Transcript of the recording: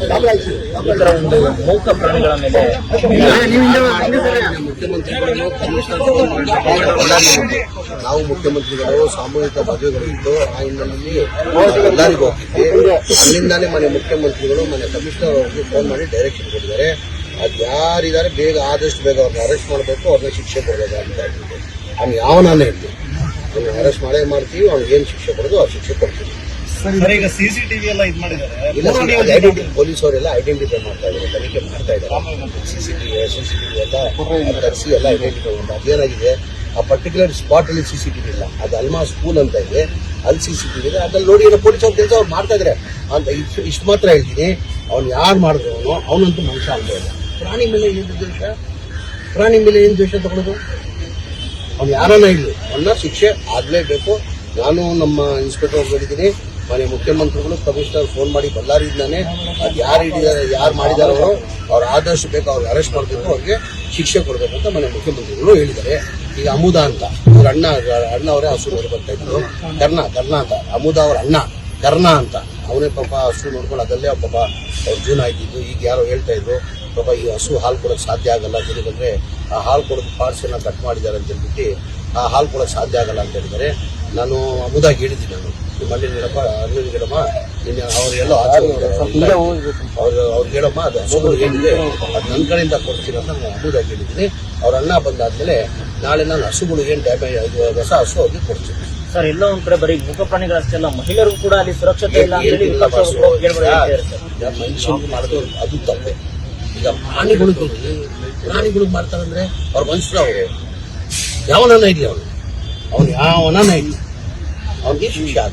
ಈ ತರ ಒಂದು ಮೂಕ ಪ್ರಾಣಿಗಳ ಮೇಲೆ ಮುಖ್ಯಮಂತ್ರಿಗಳು ನಾವು ಮುಖ್ಯಮಂತ್ರಿಗಳು, ಸಾಮೂಹಿಕ ಮದುವೆಗಳಿದ್ದು ಆ ಹಿನ್ನೆಲೆಯಲ್ಲಿ ಎಲ್ಲರಿಗೂ ಅಲ್ಲಿಂದಾನೇ ಮನೆ ಮುಖ್ಯಮಂತ್ರಿಗಳು, ಮನೆ ಕಮಿಷನರ್ ಅವ್ರಿಗೆ ಫೋನ್ ಮಾಡಿ ಡೈರೆಕ್ಷನ್ ಕೊಟ್ಟಿದ್ದಾರೆ. ಅದು ಯಾರಿದ್ದಾರೆ, ಬೇಗ ಆದಷ್ಟು ಬೇಗ ಅವ್ರನ್ನ ಅರೆಸ್ಟ್ ಮಾಡಬೇಕು ಅವ್ರನ್ನ ಶಿಕ್ಷೆ ಕೊಡಬೇಕು ಅಂತ ಹೇಳ್ತಿದ್ದೆ ಅವ್ನು ಯಾವನಾನೇ ಇರ್ತೀವಿ ಅವ್ನು ಅರೆಸ್ಟ್ ಮಾಡೇ ಮಾಡ್ತೀವಿ, ಅವ್ನಿಗೆ ಏನು ಶಿಕ್ಷೆ ಕೊಡೋದು ಆ ಶಿಕ್ಷೆ ಕೊಡ್ತೀವಿ. ಸರ್. ಈಗ ಸಿಸಿಟಿವಿ ಎಲ್ಲ ಇದು ಮಾಡಿದ್ದಾರೆ. ಇಲ್ಲ ಪೊಲೀಸ್ ಅವರೆಲ್ಲ ಐಡೆಂಟಿಫೈ ಮಾಡ್ತಾ ಇದ್ದಾರೆ ತನಿಖೆ ಮಾಡ್ತಾ ಇದ್ದಾರೆ. ಸಿಸಿಟಿವಿ ಸಿಸಿಟಿವಿ ಎಲ್ಲ ತರಿಸಿ ಎಲ್ಲ ಐಡೆಂಟಿಫೈ ಮಾಡಿ ಅದೇನಾಗಿದೆ ಆ ಪರ್ಟಿಕ್ಯುಲರ್ ಸ್ಪಾಟ್ ಅಲ್ಲಿ ಸಿಸಿಟಿವಿ ಇಲ್ಲ. ಅದು ಅಲ್ಮಾ ಸ್ಕೂಲ್ ಅಂತ ಇದೆ. ಅಲ್ಲಿ ಸಿಸಿಟಿವಿ ಇದೆ. ಅದ್ರಲ್ಲಿ ನೋಡಿ ಏನೋ ಪೊಲೀಸ್ ಅವ್ರ ಕೆಲಸ ಅವ್ರು ಮಾಡ್ತಾ ಇದ್ದಾರೆ ಅಂತ ಇಷ್ಟು ಇಷ್ಟು ಮಾತ್ರ ಹೇಳ್ತೀನಿ. ಅವ್ನು ಯಾರು ಮಾಡಿದ್ರು ಅವನು? ಅವನಂತೂ ಮನುಷ್ಯ ಅಂತ ಇಲ್ಲ. ಪ್ರಾಣಿ ಮೇಲೆ ಏನು ದ್ವೇಷ ಪ್ರಾಣಿ ಮೇಲೆ ಏನು ದ್ವೇಷ ತಗೊಳ್ಳೋದು ಅವ್ನು ಯಾರನ್ನ ಇರಲಿ ಅವನ್ನ ಶಿಕ್ಷೆ ಆಗಲೇಬೇಕು. ನಾನು ನಮ್ಮ ಇನ್ಸ್ಪೆಕ್ಟರ್ ಹೇಳಿದ್ದೀನಿ ಮನೆ ಮುಖ್ಯಮಂತ್ರಿಗಳು ಕಮಿಷನರ್ ಫೋನ್ ಮಾಡಿ ಬಳ್ಳಾರಿಯಿಂದಾನೆ ಅದು ಯಾರು ಹಿಡಿದಾರೆ, ಯಾರು ಮಾಡಿದಾರೋ ಅವರು, ಅವ್ರು ಆದಷ್ಟು ಬೇಕು ಅವ್ರಿಗೆ ಅರೆಸ್ಟ್ ಮಾಡಬೇಕು, ಅವ್ರಿಗೆ ಶಿಕ್ಷೆ ಕೊಡಬೇಕು ಅಂತ ಮನೆ ಮುಖ್ಯಮಂತ್ರಿಗಳು ಹೇಳಿದ್ದಾರೆ. ಈಗ ಅಮುದ ಅಂತ, ಅವ್ರ ಅಣ್ಣ ಅಣ್ಣ ಅವರೇ ಹಸು ನೋಡಿ ಬರ್ತಾ ಇದ್ರು. ಕರ್ಣ ಕರ್ಣ ಅಂತ, ಅಮುದ ಅವ್ರ ಅಣ್ಣ ಕರ್ಣ ಅಂತ. ಅವನೇ ಪಾಪ ಹಸು ನೋಡ್ಕೊಂಡು ಅದಲ್ಲೇ ಪಾಪ ಅವ್ರ ಜೀವನ ಆಯ್ತಿದ್ದು ಈಗ ಯಾರೋ ಹೇಳ್ತಾ ಇದ್ರು, ಪಾಪ ಈ ಹಸು ಹಾಲು ಕೊಡೋಕೆ ಸಾಧ್ಯ ಆಗಲ್ಲ ಜನಗಂದ್ರೆ ಆ ಹಾಲು ಕೊಡೋದು ಪಾರ್ಟ್ಸನ್ನ ಕಟ್ ಮಾಡಿದ್ದಾರೆ ಅಂತ ಹೇಳ್ಬಿಟ್ಟು, ಆ ಹಾಲು ಕೊಡೋಕೆ ಸಾಧ್ಯ ಆಗಲ್ಲ ಅಂತ ಹೇಳಿದ್ದಾರೆ. ನಾನು ಅಮುದಾಗಿ ಹೇಳಿದ್ದೀನಿ ನಾನು. ಗಿಡಮ್ಮ ಅರ್ಜುನ್ ಗಿಡಮ್ಮ ನಿನ್ನೆ ಅವರು ಹೇಳಮ್ಮ ಅದು ಏನಿದೆ ಅದು ನನ್ನ ಕಡೆಯಿಂದ ಕೊಡ್ತೀನಿ ಅಂತ ನಾನು ಅಮುದಾಗಿ ಹೇಳಿದ್ದೀನಿ ಅವ್ರ ಅಣ್ಣ ಬಂದಾದ್ಮೇಲೆ ನಾಳೆ ನಾನು ಹಸುಗಳು ಏನು ಡ್ಯಾಮೇಜ್ ಹೊಸ ಹಸು ಅವ್ರಿಗೆ ಕೊಡ್ತೀನಿ. ಸರ್ ಎಲ್ಲೋ ಒಂದ್ ಕಡೆ ಬರೀ ಮೂಕ ಪ್ರಾಣಿಗಳು ಅಷ್ಟೇ ಅಲ್ಲ ಮಹಿಳೆಯರಿಗೂ ಕೂಡ ಅಲ್ಲಿ ಸುರಕ್ಷತೆ ಇಲ್ಲ ಅಂತ ಹೇಳಿ ವಿಪಕ್ಷ ಬಾಸು. ಕೇಳ್ಬೋದು ಸರ್. ಈಗ ಮನುಷ್ಯನಿಗೆ ಮಾಡೋದು ಅದು ತಪ್ಪೆ. ಈಗ ಪ್ರಾಣಿಗಳಿಗೆ ಪ್ರಾಣಿಗಳಿಗೆ ಮಾಡ್ತಾರಂದ್ರೆ ಅವ್ರ ಮನುಷ್ಯರು ಅವರು ಯಾವನನ್ನ ಇರ್ಲಿ ಅವನು? ಅವನು ಯಾವನನ್ನ ಇರ್ಲಿ? Al geçmiş abi.